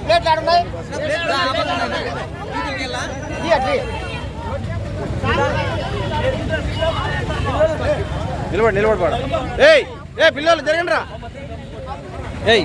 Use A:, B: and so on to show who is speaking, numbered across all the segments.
A: ప్లేట్లు ఆడున్నాయి
B: నిలబడి నిలబడి ఏయ్ ఏ పిల్లలు జరగండి రా ఏయ్.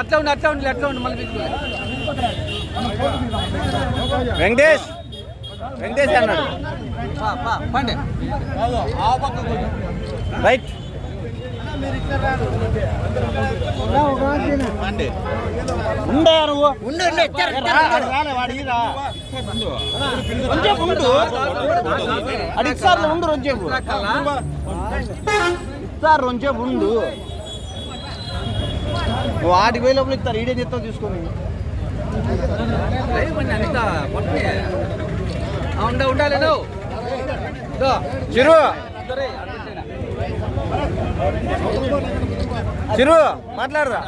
C: అట్లా ఉండి అట్లా ఉండి అట్లా ఉండి మళ్ళీ
B: వెంకటేష్ వెంకటేష్ అన్నాడు.
C: పండి.
B: రైట్. ఉండే అది రొంచేపు ఉండు. నువ్వు ఆడికి పోయి లోపల ఇస్తారు. ఈడే చెప్తావు తీసుకొని
C: ఉండ ఉండాలి
B: చిరు. చిరు మాట్లాడరా.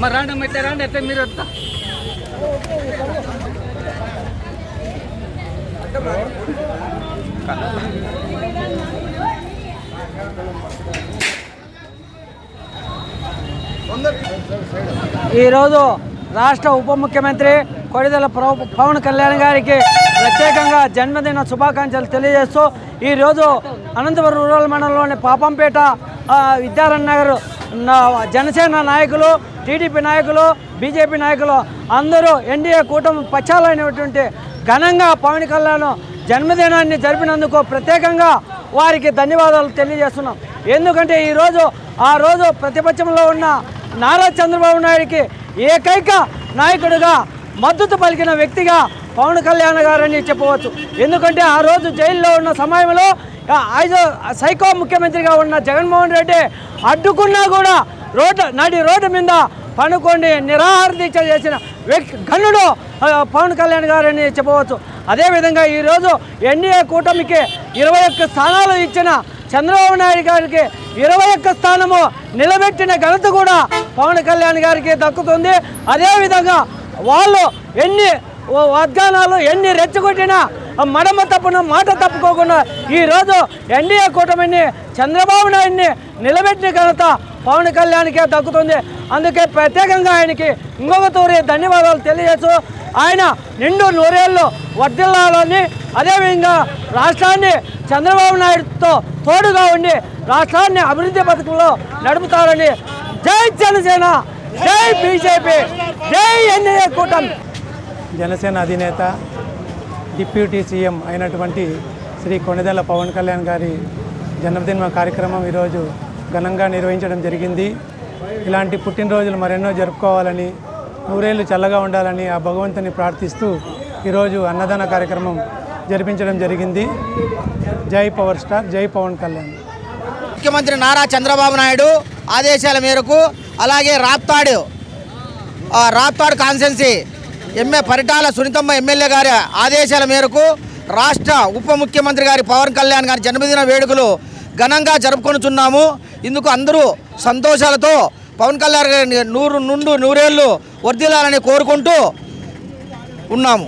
C: మరి రండి అమ్మ ఇట్లా రండి ఎట్లా మీరు వస్తా. ఈరోజు రాష్ట్ర ఉప ముఖ్యమంత్రి కొడిదెల పవన్ కళ్యాణ్ గారికి ప్రత్యేకంగా జన్మదిన శుభాకాంక్షలు తెలియజేస్తూ ఈరోజు అనంతపురం రూరల్ మండలంలోని పాపంపేట ఆ, నగర్ జనసేన నాయకులు టీడీపీ నాయకులు బీజేపీ నాయకులు అందరూ ఎన్డీఏ కూటమి పక్షాలైనటువంటి ఘనంగా పవన్ కళ్యాణ్ జన్మదినాన్ని జరిపినందుకు ప్రత్యేకంగా వారికి ధన్యవాదాలు తెలియజేస్తున్నాం. ఎందుకంటే ఈరోజు ఆ రోజు ప్రతిపక్షంలో ఉన్న నారా చంద్రబాబు నాయుడికి ఏకైక నాయకుడిగా మద్దతు పలికిన వ్యక్తిగా పవన్ కళ్యాణ్ గారని చెప్పవచ్చు. ఎందుకంటే ఆ రోజు జైల్లో ఉన్న సమయంలో ఐదో సైకో ముఖ్యమంత్రిగా ఉన్న జగన్మోహన్ రెడ్డి అడ్డుకున్నా కూడా రోడ్డు నడి రోడ్డు మీద పనుకోండి నిరాహార దీక్ష చేసిన వ్యక్తి గనుడు పవన్ కళ్యాణ్ గారని చెప్పవచ్చు. అదేవిధంగా ఈరోజు ఎన్డీఏ కూటమికి ఇరవై ఒక్క స్థానాలు ఇచ్చిన చంద్రబాబు నాయుడు గారికి ఇరవై ఒక్క స్థానము నిలబెట్టిన ఘనత కూడా పవన్ కళ్యాణ్ గారికి దక్కుతుంది. అదేవిధంగా వాళ్ళు ఎన్ని వాగ్దానాలు ఎన్ని రెచ్చగొట్టినా మడమ తప్పున మాట తప్పుకోకుండా ఈరోజు ఎన్డీఏ కూటమిని చంద్రబాబు నాయుడిని నిలబెట్టిన ఘనత పవన్ కళ్యాణ్కే దక్కుతుంది. అందుకే ప్రత్యేకంగా ఆయనకి ఇంకొక తూరి ధన్యవాదాలు తెలియజేస్తూ ఆయన నిండు నూరేళ్ళు వర్ధిల్లాలని అదేవిధంగా రాష్ట్రాన్ని చంద్రబాబు నాయుడుతో తోడుగా ఉండి రాష్ట్రాన్ని అభివృద్ధి పథకంలో నడుపుతారని జై జనసేన జై బీజేపీ జై ఎన్ఏ కూటమి.
D: జనసేన అధినేత డిప్యూటీ సీఎం అయినటువంటి శ్రీ కొణిదెల పవన్ కళ్యాణ్ గారి జన్మదిన కార్యక్రమం ఈరోజు ఘనంగా నిర్వహించడం జరిగింది. ఇలాంటి పుట్టినరోజులు మరెన్నో జరుపుకోవాలని నూరేళ్ళు చల్లగా ఉండాలని ఆ భగవంతుని ప్రార్థిస్తూ ఈరోజు అన్నదాన కార్యక్రమం జరిపించడం జరిగింది. జై పవర్ స్టార్ జై పవన్ కళ్యాణ్.
A: ముఖ్యమంత్రి నారా చంద్రబాబు నాయుడు ఆదేశాల మేరకు అలాగే Raptadu Raptadu constituency MA Paritala Sunitamma MLA గారి ఆదేశాల మేరకు రాష్ట్ర ఉప ముఖ్యమంత్రి గారి పవన్ కళ్యాణ్ గారి జన్మదిన వేడుకలు ఘనంగా జరుపుకొనుచున్నాము. ఇందుకు అందరూ సంతోషాలతో పవన్ కళ్యాణ్ గారి నూరు నుండు నూరేళ్ళు వర్ధిల్లాలని కోరుకుంటూ ఉన్నాము.